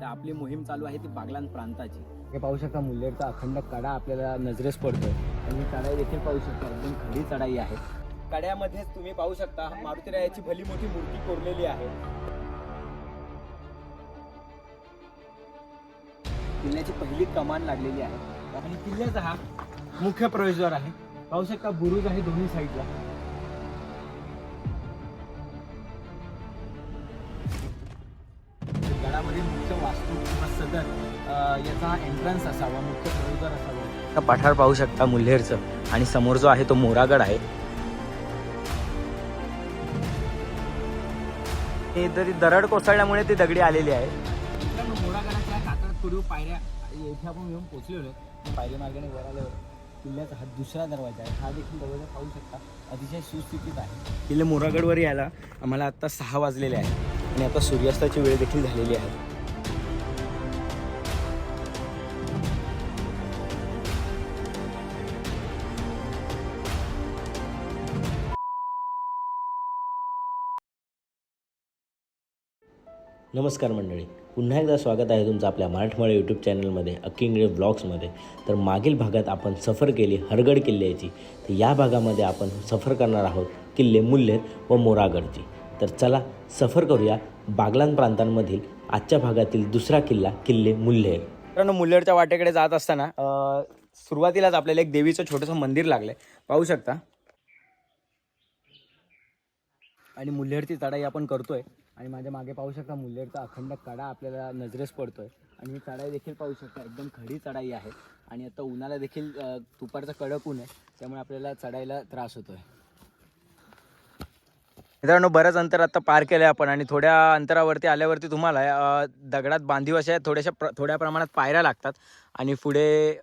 तर आपली मोहीम चालू आहे ती बागलान प्रांताची. हे पाहू शकता मुल्लेरचा अखंड कडा आपल्याला नजरेस पडतोय. आणि चढाई देखील पाहू शकता एकदम खडी चढाई आहे. कड्यामध्येच तुम्ही पाहू शकता मारुतीरायाची भली मोठी मूर्ती कोरलेली आहे. किल्ल्याची पहिली कमान लागलेली आहे. आणि किल्ल्याचा हा मुख्य प्रवेशद्वार आहे. पाहू शकता बुरुज आहे दोन्ही साईडला. याचा एंट्रन्स असावा मुख्य प्रवेशद्वार असावा. पठार पाहू शकता मुल्हेरचं. आणि समोर जो आहे तो मोरागड आहे. हे तरी दरड कोसळल्यामुळे ती दगडी आलेली आहे. मित्रांनो मोरागडाच्या पूर्वी पायऱ्या आपण येऊन आहे. पायरी मार्गाने वर आल्यावर किल्ल्याचा हा दुसरा दरवाजा आहे. हा देखील दरवाजा पाहू शकता. अतिशय सुस्थितीत आहे. किल्ले मोरागडवर यायला आम्हाला आता सहा वाजलेले आहे आणि आता सूर्यास्ताची वेळ देखील झालेली आहे. नमस्कार मंडळी. पुन्हा एकदा स्वागत आहे तुमचं आपल्या मराठवाडा यूट्यूब चॅनलमध्ये अक्किंगडे ब्लॉग्समध्ये. तर मागील भागात आपण सफर केली हरगड किल्ल्याची. तर या भागामध्ये आपण सफर करणार आहोत किल्ले मुल्हेर व मोरागडची. तर चला सफर करूया बागलान प्रांतांमधील आजच्या भागातील दुसरा किल्ला किल्ले मुल्हेर मित्रांनो मुल्लेरच्या वाटेकडे जात असताना सुरुवातीलाच आपल्याला एक देवीचं छोटंसं मंदिर लागलंय. पाहू शकता? आणि मुल्हेरची चढाई आपण करतोय. आणि माझ्या मागे पाहू शकता मुल्लेरचा अखंड कडा आपल्याला नजरेस पडतोय. आणि ही चढाई देखील पाहू शकता एकदम खडी चढाई आहे. आणि आता उन्हाला देखील अ, कडक ऊन आहे त्यामुळे आपल्याला चढायला त्रास होतोय. मित्रांनो बरंच अंतर आता पार केलं आहे आपण आणि थोड्या अंतरावरती आल्यावरती तुम्हाला दगडात बांधीव अशा थोड्याशा प्र थोड्या प्रमाणात पायऱ्या लागतात. आणि पुढे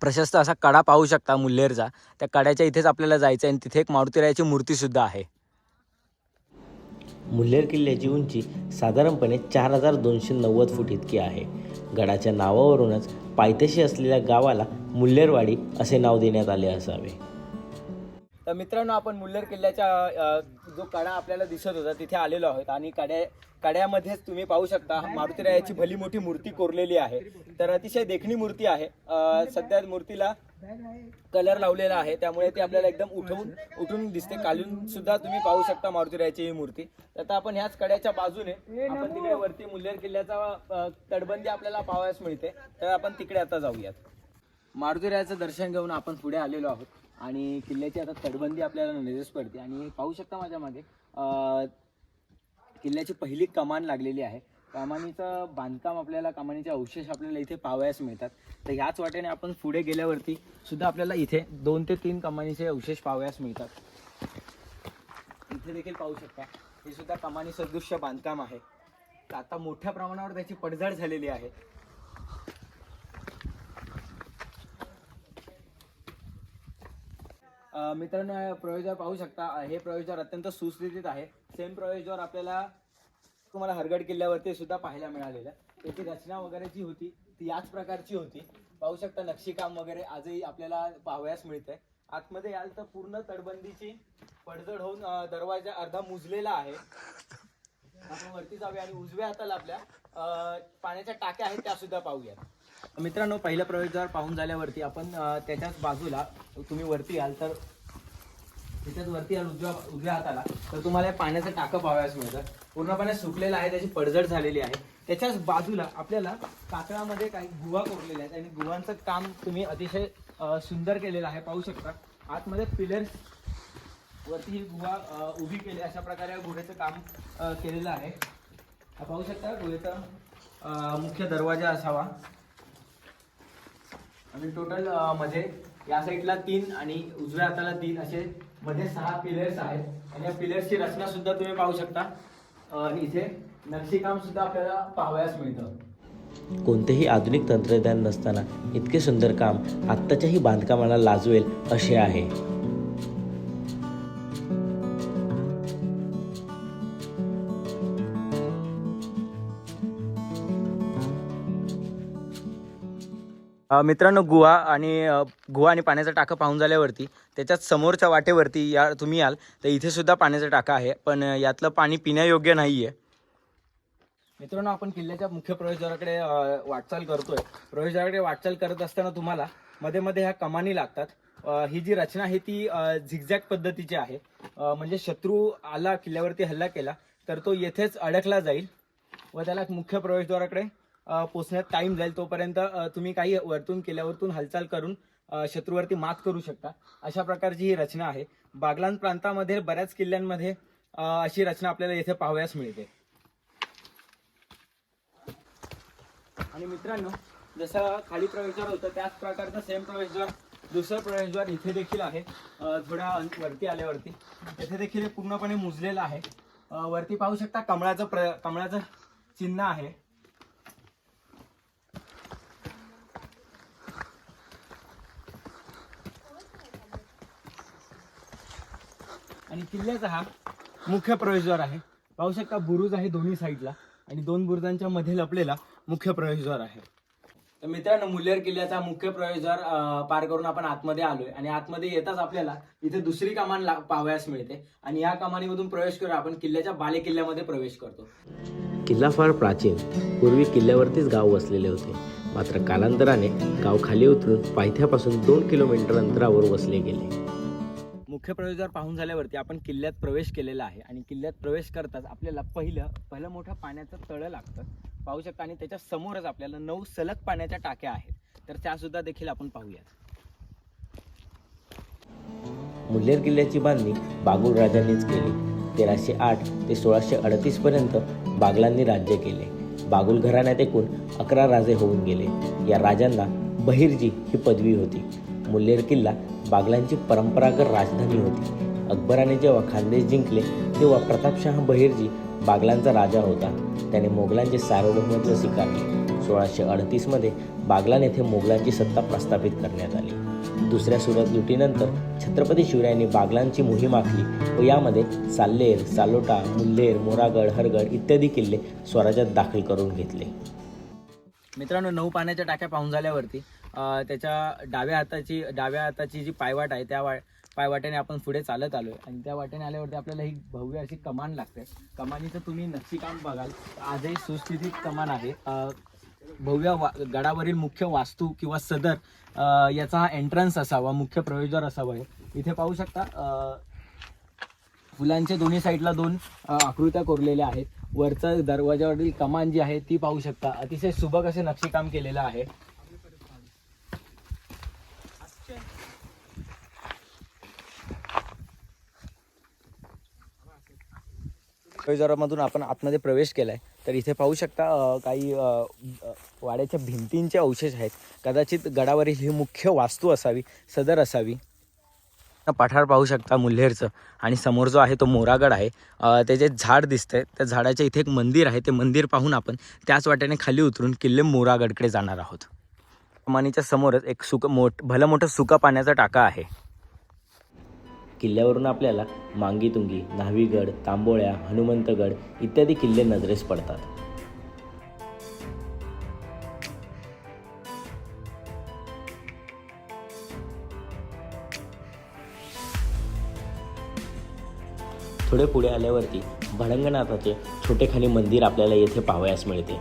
प्रशस्त असा कडा पाहू शकता मुल्लेरचा. त्या कड्याच्या इथेच आपल्याला जायचं आहे आणि तिथे एक मारुतीरायाची मूर्तीसुद्धा आहे. मुल्हेर किल्ल्याची उंची साधारणपणे चार हजार दोनशे नव्वद फूट इतकी आहे. गडाच्या नावावरूनच पायथ्याशी असलेल्या गावाला मुल्हेरवाडी असे नाव देण्यात आले असावे. तर मित्रांनो आपण मुल्हेर किल्ल्याच्या जो कडा आपल्याला दिसत होता तिथे आलेलो आहोत. आणि कड्या कड्यामध्येच तुम्ही पाहू शकता मारुतीरायाची भली मोठी मूर्ती कोरलेली आहे. तर अतिशय देखणी मूर्ती आहे. सध्या मूर्तीला कलर लावलेला आहे त्यामुळे ती आपल्याला एकदम उठवून उठून दिसते. कालून सुद्धा तुम्ही पाहू शकता मारुतीरायाची ही मूर्ती. तर आता आपण ह्याच कड्याच्या बाजूने आपण तिकडे वरती मुल्हेर किल्ल्याचा तटबंदी आपल्याला पाहावयास मिळते. तर आपण तिकडे आता जाऊयात. मारुतीरायाचं दर्शन घेऊन आपण पुढे आलेलो आहोत. आणि किल्ल्याची आता तटबंदी आपल्याला नजरेस पडते. आणि पाहू शकता माझ्या मागे अं, किल्ल्याची पहिली कमान लागलेली आहे. कमानीचं बांधकाम आपल्याला कमानीचे अवशेष आपल्याला इथे पाहावयास मिळतात. तर ह्याच वाटेने आपण पुढे गेल्यावरती सुद्धा आपल्याला इथे दोन ते तीन कमानीचे अवशेष पाहावयास मिळतात. इथे देखील पाहू शकता हे सुद्धा कमानी सदृश्य बांधकाम आहे. तर आता मोठ्या प्रमाणावर त्याची पडझड झालेली आहे. मित्रांनो प्रवेशद्वार पाहू शकता हे प्रवेशद्वार अत्यंत सुस्थितीत आहे. सेम प्रवेशद्वार आपल्याला तुम्हाला हरगड किल्ल्यावरती सुद्धा पाहायला मिळालेलं. त्याची रचना वगैरे जी होती ती याच प्रकारची होती. पाहू शकता नक्षीकाम वगैरे आजही आपल्याला पाहावयास मिळतंय. आतमध्ये याल तर पूर्ण तटबंदीची पडझड होऊन दरवाजा अर्धा मुजलेला आहे. आपण वरती जाऊया आणि उजव्या हाताला आपल्या पाण्याच्या टाक्या आहेत त्या सुद्धा पाहूयात. मित्रांनो पहिलं प्रवेशद्वार पाहून झाल्यावरती आपण त्याच्याच बाजूला तुम्ही वरती याल तर त्याच्याच वरती याल उजव्या उजव्या हाताला तर तुम्हाला पाण्याचं टाकं पाहावयास मिळतं. पूर्णपणे सुकलेलं आहे त्याची पडझड झालेली आहे. त्याच्याच बाजूला आपल्याला कातळामध्ये काही गुहा कोरलेल्या आहेत आणि गुहांचं काम तुम्ही अतिशय सुंदर केलेलं आहे पाहू शकता. आतमध्ये पिलर्स वरती ही गुहा उभी केली अशा प्रकारे या गुहेचं काम केलेलं आहे. पाहू शकता गुहेचा मुख्य दरवाजा असावा. आणि टोटलमध्ये या साईडला तीन आणि उजव्या हाताला तीन असे मध्ये सहा पिलर्स आहेत. आणि या पिलर्सची रचना सुद्धा तुम्ही पाहू शकता. आणि इथे नक्षीकाम सुद्धा आपल्याला पाहावयास मिळतं. कोणतेही आधुनिक तंत्रज्ञान नसताना इतके सुंदर काम आत्ताच्याही बांधकामाला लाजवेल असे आहे. मित्रांनो गुहा आणि गुहा आणि पाण्याचा टाका पाहून झाल्यावरती त्याच्यात समोरच्या वाटेवरती या तुम्ही याल तर इथे सुद्धा पाण्याचा टाका आहे पण यातलं पाणी पिण्यायोग्य नाही आहे मित्रांनो आपण किल्ल्याच्या मुख्य प्रवेशद्वाराकडे वाटचाल करतोय. प्रवेशद्वाराकडे वाटचाल करत असताना तुम्हाला मध्ये मध्ये ह्या कमानी लागतात. ही जी रचना आहे ती झिगझॅग पद्धतीची आहे. म्हणजे शत्रू आला किल्ल्यावरती हल्ला केला तर तो येथेच अडकला जाईल. व त्याला मुख्य प्रवेशद्वाराकडे पोचण्यात टाइम जाईल तोपर्यंत तुम्ही काही वरतून केल्यावरतून हालचाल करून शत्रूवरती मात करू शकता. अशा प्रकारची ही रचना आहे. बागलान प्रांतामध्ये बऱ्याच किल्ल्यांमध्ये अशी रचना आपल्याला येथे पाहावयास मिळते. आणि मित्रांनो जसं खाली प्रवेशद्वार होतं त्याच प्रकारचं सेम प्रवेशद्वार दुसरं प्रवेशद्वार इथे देखील आहे. थोड्या वरती आल्यावरती. इथे देखील हे पूर्णपणे मुजलेलं आहे. वरती पाहू शकता कमळाचं प्र कमळाचं चिन्ह आहे. आणि किल्ल्याचा हा मुख्य प्रवेशद्वार आहे. पाहू शकता बुरुज आहे दोन्ही साईडला आणि दोन बुरुजांच्या मध्ये लपलेला मुख्य प्रवेशद्वार आहे. तर मित्रांनो मुल्लेर किल्ल्याचा मुख्य प्रवेशद्वार पार करून आपण आतमध्ये आलोय. आणि आतमध्ये येताच आपल्याला इथे दुसरी कमान पाहावयास मिळते. आणि या कमानीमधून प्रवेश करून आपण किल्ल्याच्या बाले किल्ल्यामध्ये प्रवेश करतो. किल्ला फार प्राचीन. पूर्वी किल्ल्यावरतीच गाव वसलेले होते. मात्र कालांतराने गाव खाली उतरून पायथ्यापासून दोन किलोमीटर अंतरावर वसले गेले. मुख्य प्रवेशद्वार पाहून झाल्यावरती आपण किल्ल्यात प्रवेश केलेला आहे. आणि किल्ल्यात प्रवेश करताच आपल्याला पहिलं पहिलं मोठं पाण्याचं तळं लागतं. पाहू शकता आणि त्याच्या समोरच आपल्याला नऊ सलग पाण्याच्या टाक्या आहेत. तर त्यासुद्धा देखील आपण पाहूयात. मुल्हेर किल्ल्याची बांधणी बागुल राजांनीच केली. तेराशे आठ ते सोळाशे अडतीस पर्यंत बागलांनी राज्य केले. बागुल घराण्यात एकूण अकरा राजे होऊन गेले. या राजांना बहिर्जी ही पदवी होती. मुल्लेर किल्ला बागलांची परंपरागत राजधानी होती. अकबराने जेव्हा खानदेश जिंकले तेव्हा प्रतापशहा बहिर्जी बागलांचा राजा होता. त्याने मोगलांचे सार्वभौमत्व स्वीकारले. सोळाशे अडतीसमध्ये बागलान येथे मोगलांची सत्ता प्रस्थापित करण्यात आली. दुसऱ्या सुरत लुटीनंतर छत्रपती शिवरायांनी बागलांची मोहीम आखली व यामध्ये साल्लेर सालोटा मुल्लेर मोरागड हरगड इत्यादी किल्ले स्वराज्यात दाखल करून घेतले. मित्रांनो नऊ पाण्याच्या टाक्या पाहून झाल्यावरती त्याच्या डाव्या हाताची डाव्या हाताची जी पायवाट आहे त्या वा पायवाट्याने आपण पुढे चालत आलोय. आणि त्या वाटेने आल्यावरती आपल्याला ही भव्य अशी कमान लागते. कमानीचं तुम्ही नक्षीकाम बघाल. आजही सुस्थितीत कमान आहे. भव्य वा गडावरील मुख्य वास्तू किंवा सदर याचा हा एंट्रन्स असावा मुख्य प्रवेशद्वार असावा आहे इथे पाहू शकता फुलांच्या दोन्ही साईडला दोन आकृत्या कोरलेल्या आहेत. वरचा दरवाजावरील कमान जी आहे ती पाहू शकता. अतिशय सुबक असे नक्षीकाम केलेलं आहे. जरामधून आपण आतमध्ये प्रवेश केलाय तर इथे पाहू शकता काही वाड्याच्या भिंतींचे अवशेष आहेत. कदाचित गडावरील ही मुख्य वास्तू असावी सदर असावी. पठार पाहू शकता मुल्हेरचं. आणि समोर जो आहे तो मोरागड आहे. त्याचे झाड दिसतंय. त्या झाडाच्या इथे एक मंदिर आहे. ते मंदिर पाहून आपण त्याच वाट्याने खाली उतरून किल्ले मोरागडकडे जाणार आहोत. मानीच्या समोरच एक सुक मोठ भलं मोठं सुका पाण्याचा टाका आहे. किल्ल्यावरून आपल्याला मांगीतुंगी न्हावीगड तांबोळ्या हनुमंतगड इत्यादी किल्ले नजरेस पडतात. थोडे पुढे आल्यावरती भडंगनाथाचे छोटेखानी मंदिर आपल्याला येथे पाहावयास मिळते.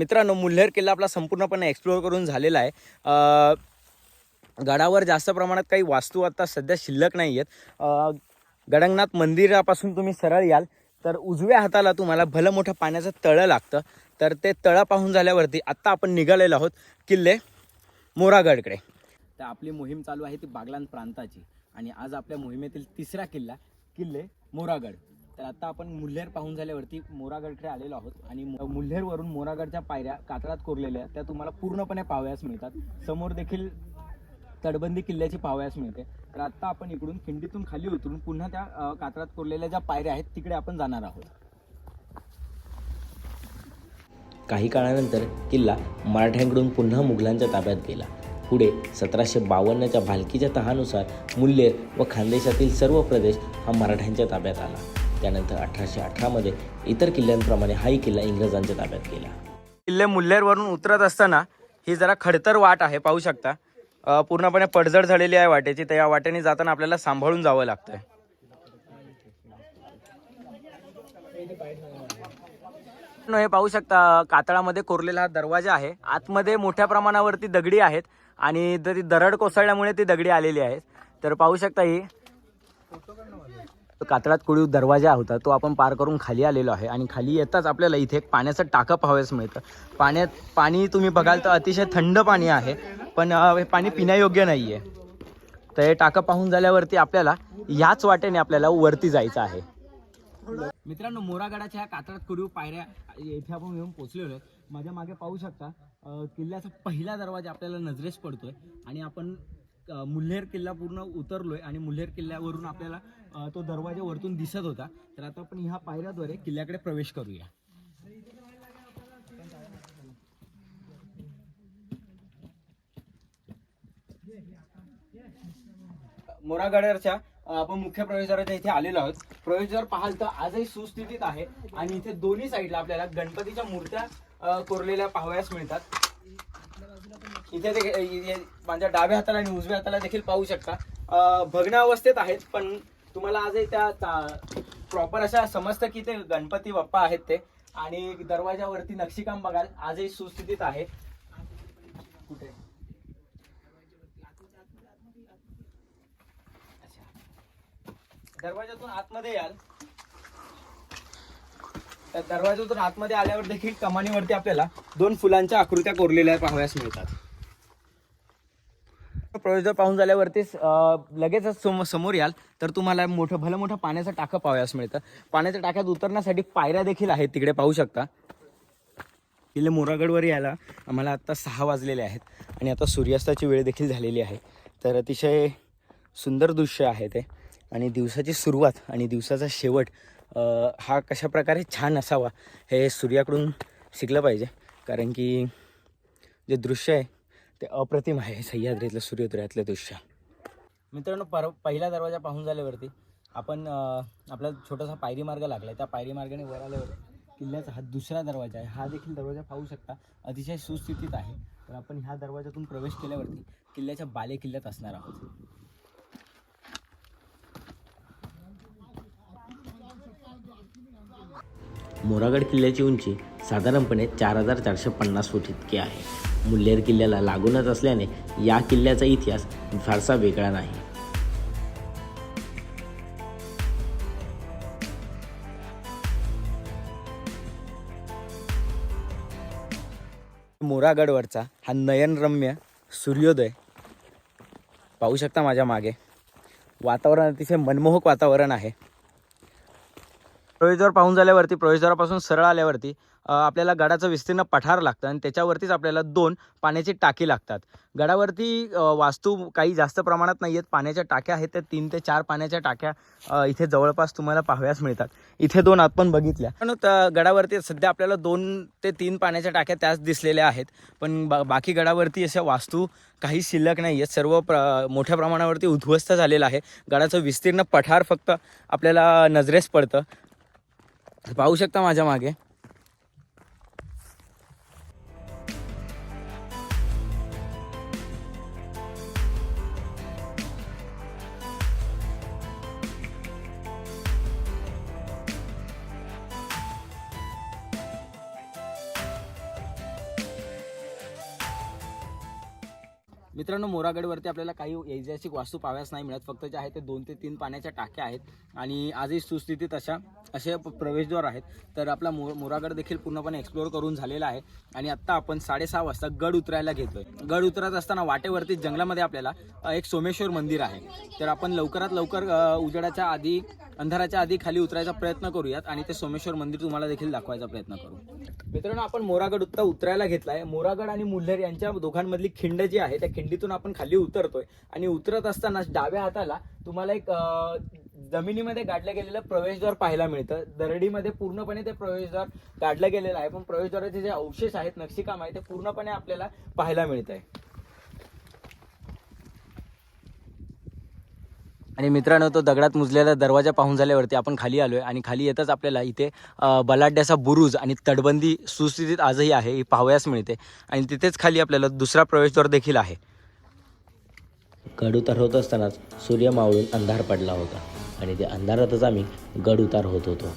मित्रांनो मुल्हेर किल्ला आपला संपूर्णपणे एक्सप्लोअर करून झालेला आहे. गडावर जास्त प्रमाणात काही वास्तू आता सध्या शिल्लक नाही आहेत. गडंगनाथ मंदिरापासून तुम्ही सरळ याल तर उजव्या हाताला तुम्हाला भलं मोठं पाण्याचं तळं लागतं. तर ते तळं पाहून झाल्यावरती आत्ता आपण निघालेलो आहोत किल्ले मोरागडकडे. तर आपली मोहीम चालू आहे ती बागलान प्रांताची. आणि आज आपल्या मोहिमेतील तिसरा किल्ला किल्ले मोरागड. तर आता आपण मुल्हेर पाहून झाल्यावरती मोरागडकडे आलेलो आहोत आणि मुल्हेरवरून मोरागडच्या पायऱ्या कातळात कोरलेल्या त्या तुम्हाला पूर्णपणे पाहावयास मिळतात. समोर देखील तटबंदी किल्ल्याची पाहावयास मिळते. तर आता आपण इकडून खिंडीतून खाली उतरून पुन्हा त्या कातळात कोरलेल्या ज्या पायऱ्या आहेत तिकडे आपण जाणार आहोत. काही काळानंतर किल्ला मराठ्यांकडून पुन्हा मुघलांच्या ताब्यात गेला. पुढे सतराशे बावन्नच्या भालकीच्या तहानुसार मुल्लेर व खानदेशातील सर्व प्रदेश हा मराठ्यांच्या ताब्यात आला. त्यानंतर अठराशे अठरामध्ये इतर किल्ल्यांप्रमाणे हाही किल्ला इंग्रजांच्या ताब्यात गेला. किल्ले मुल्हेरवरून उतरत असताना ही जरा खडतर वाट आहे पाहू शकता. पूर्णपणे पडझड झालेली आहे वाटेची तर या वाटेने जाताना आपल्याला सांभाळून जावं लागतंय. हे पाहू शकता कातळामध्ये कोरलेला हा दरवाजा आहे. आतमध्ये मोठ्या प्रमाणावरती दगडी आहेत आणि जरी ती दरड कोसळल्यामुळे ती दगडी आलेली आहेत. तर पाहू शकता ही कातळात कोळीव दरवाजा होता तो आपण पार करून खाली आलेलो आहे. आणि खाली येताच आपल्याला इथे एक पाण्याचं टाकं पाहावयास मिळतं. पाण्यात पाणी तुम्ही बघाल तर अतिशय थंड पाणी आहे पण हे पाणी पिण्यायोग्य नाही आहे तर हे टाकं पाहून झाल्यावरती आपल्याला याच वाटेने आपल्याला वरती जायचं आहे. मित्रांनो मोरागडाच्या ह्या कातळात कुरीव पायऱ्या येथे आपण येऊन पोचलेलो आहे. माझ्या मागे पाहू शकता किल्ल्याचा पहिला दरवाजा आपल्याला नजरेस पडतोय. आणि आपण मुल्हेर किल्ला पूर्ण उतरलोय आणि मुल्हेर किल्ल्यावरून आपल्याला तो दरवाजा वरतून दिसत होता. तर आता आपण ह्या पायऱ्याद्वारे किल्ल्याकडे प्रवेश करूया. मोरागडाच्या आपण मुख्य प्रवेशद्वाराच्या इथे आलेलो आहोत. प्रवेशद्वार पाहाल तर आजही सुस्थितीत आहे आणि इथे दोन्ही साईडला आपल्याला गणपतीच्या मूर्त्या कोरलेल्या पाहावयास मिळतात. इथे ते माझ्या डाव्या हाताला आणि उजव्या हाताला देखील पाहू शकता. अं, भग्न अवस्थेत आहेत पण तुम्हाला आजही त्या प्रॉपर अशा समजतं की ते गणपती बाप्पा आहेत ते. आणि दरवाजावरती नक्षीकाम बघाल आजही सुस्थितीत आहे. कुठे? दरवाजातून आतमध्ये याल. त्या दरवाजातून आतमध्ये आल्यावर देखील कमानीवरती आपल्याला दोन फुलांच्या आकृत्या कोरलेल्या पाहाव्यास मिळतात. प्रवेशद्वार पाहून झाल्यावरतीच लगेचच सम समोर याल तर तुम्हाला मोठं भलं मोठं पाण्याचं टाकं पाहाव्यास मिळतं. पाण्याच्या टाक्यात उतरण्यासाठी पायऱ्या देखील आहेत तिकडे पाहू शकता. किल्ले मोरागडवर यायला आम्हाला आत्ता सहा वाजलेले आहेत आणि आता सूर्यास्ताची वेळ देखील झालेली आहे. तर अतिशय सुंदर दृश्य आहे ते. आणि दिवसाची सुरुवात आणि दिवसाचा शेवट हा कशा प्रकारे छान असावा हे सूर्याकडून शिकलं पाहिजे. कारण की जे दृश्य आहे ते अप्रतिम आहे सह्याद्रीतलं सूर्योदयातलं दृश्य. मित्रांनो पर पहिला दरवाजा पाहून झाल्यावरती आपण आपला छोटासा पायरी मार्ग लागला त्या पायरी मार्गाने वर आल्यावर किल्ल्याचा हा दुसरा दरवाजा आहे. हा देखील दरवाजा पाहू शकता. अतिशय सुस्थितीत आहे. तर आपण ह्या दरवाजातून प्रवेश केल्यावरती किल्ल्याच्या बाले किल्ल्यात असणार आहोत. मोरागड किल्ल्याची उंची साधारणपणे चार हजार चारशे पन्नास फूट इतकी आहे. मुल्हेर किल्ल्याला लागूनच असल्याने या किल्ल्याचा इतिहास फारसा वेगळा नाही. मोरागडवरचा हा नयनरम्य सूर्योदय पाहू शकता माझ्या मागे. वातावरण अतिशय मनमोहक वातावरण आहे. प्रवेशद्वार पाहून झाल्यावरती प्रवेशद्वारापासून सरळ आल्यावरती आपल्याला गडाचं विस्तीर्ण पठार लागतं आणि त्याच्यावरतीच आपल्याला दोन पाण्याची टाकी लागतात. गडावरती वास्तू काही जास्त प्रमाणात नाही आहेत. पाण्याच्या टाक्या आहेत त्या तीन ते चार पाण्याच्या टाक्या इथे जवळपास तुम्हाला पाहाव्यास मिळतात. इथे दोन आपण बघितल्या. पण गडावरती सध्या आपल्याला दोन ते तीन पाण्याच्या टाक्या त्याच दिसलेल्या आहेत. पण बा बाकी गडावरती अशा वास्तू काही शिल्लक नाही आहेत. सर्व प्र मोठ्या प्रमाणावरती उद्ध्वस्त झालेलं आहे. गडाचं विस्तीर्ण पठार फक्त आपल्याला नजरेस पडतं. पाहू शकता माझ्या मागे. मित्रांनो मोरागडवरती आपल्याला काही ऐतिहासिक वास्तू पाहाव्यास नाही मिळत. फक्त जे आहे ते दोन ते तीन पाण्याच्या टाक्या आहेत आणि आजही सुस्थितीत अशा असे प्रवेशद्वार आहेत. तर आपला मो मोरागड देखील पूर्णपणे एक्सप्लोअर करून झालेला आहे. आणि आत्ता आपण साडेसहा वाजता गड उतरायला घेतोय. गड उतरत असताना वाटेवरती जंगलामध्ये आपल्याला एक सोमेश्वर मंदिर आहे. तर आपण लवकरात लवकर उजेडाच्या आधी अंधाराच्या आधी खाली उतरायचा प्रयत्न करूयात आणि ते सोमेश्वर मंदिर तुम्हाला देखील दाखवायचा प्रयत्न करू. मित्रांनो आपण मोरागड उत्ता उतरायला घेतलाय. मोरागड आणि मुल्हेर यांच्या दोघांमधली खिंड जी आहे त्या खिंडीतून आपण खाली उतरतोय. आणि उतरत असताना डाव्या हाताला तुम्हाला एक जमिनीमध्ये गाडलं गेलेलं प्रवेशद्वार पाहायला मिळतं. दरडीमध्ये पूर्णपणे ते प्रवेशद्वार गाडलं गेलेलं आहे. पण प्रवेशद्वाराचे जे अवशेष आहेत नक्षीकाम आहे ते पूर्णपणे आपल्याला पाहायला मिळत आहे आणि मित्रांनो तो दगडात मुजलेला दरवाजा पाहून झाल्यावरती आपण खाली आलोय आणि खाली येतच आपल्याला इथे बलाढ्याचा बुरुज आणि तटबंदी सुस्थितीत आजही आहे. ही पाहावयास मिळते. आणि तिथेच खाली आपल्याला दुसरा प्रवेशद्वार देखील आहे. गडउतार होत असतानाच सूर्य मावळून अंधार पडला होता आणि त्या अंधारातच आम्ही गड उतार होत होतो.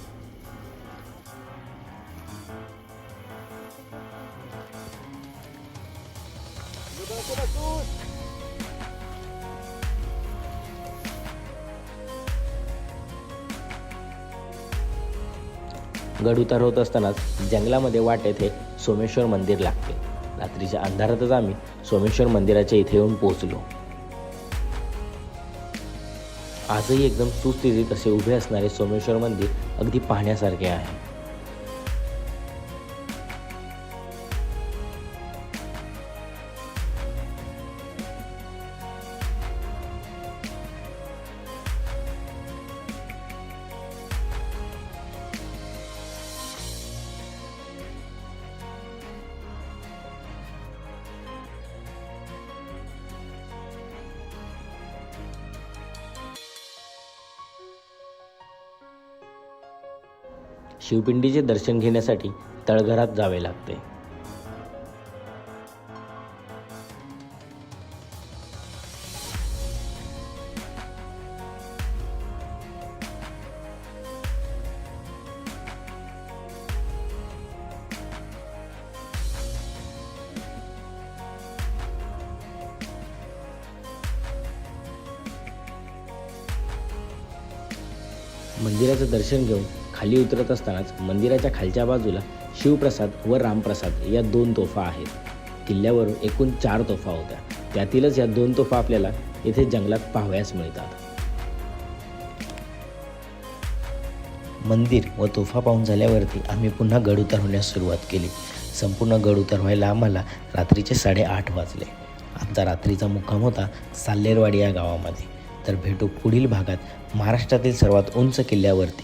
गड उतार होत असतानाच जंगलामध्ये वाट येथे सोमेश्वर मंदिर लागते. रात्रीच्या अंधारातच आम्ही सोमेश्वर मंदिराच्या इथे येऊन पोहोचलो. आजही एकदम सुस्थितीत असे उभे असणारे सोमेश्वर मंदिर अगदी पाहण्यासारखे आहे. शिवपिंडीचे दर्शन घेण्यासाठी तळघरात जावे लागते. मंदिराचं दर्शन घेऊन खाली उतरत असतानाच मंदिराच्या खालच्या बाजूला शिवप्रसाद व रामप्रसाद या दोन तोफा आहेत. किल्ल्यावर एकूण चार तोफा होत्या. त्यातीलच या दोन तोफा आपल्याला येथे जंगलात पाहावयास मिळतात. मंदिर व तोफा पाहून झाल्यावरती आम्ही पुन्हा गड उतार होण्यास सुरुवात केली. संपूर्ण गड उतार व्हायला आम्हाला रात्रीचे साडेआठ वाजले. आमचा रात्रीचा मुक्काम होता साल्लेरवाडी या गावामध्ये. तर भेटू पुढील भागात महाराष्ट्रातील सर्वात उंच किल्ल्यावरती.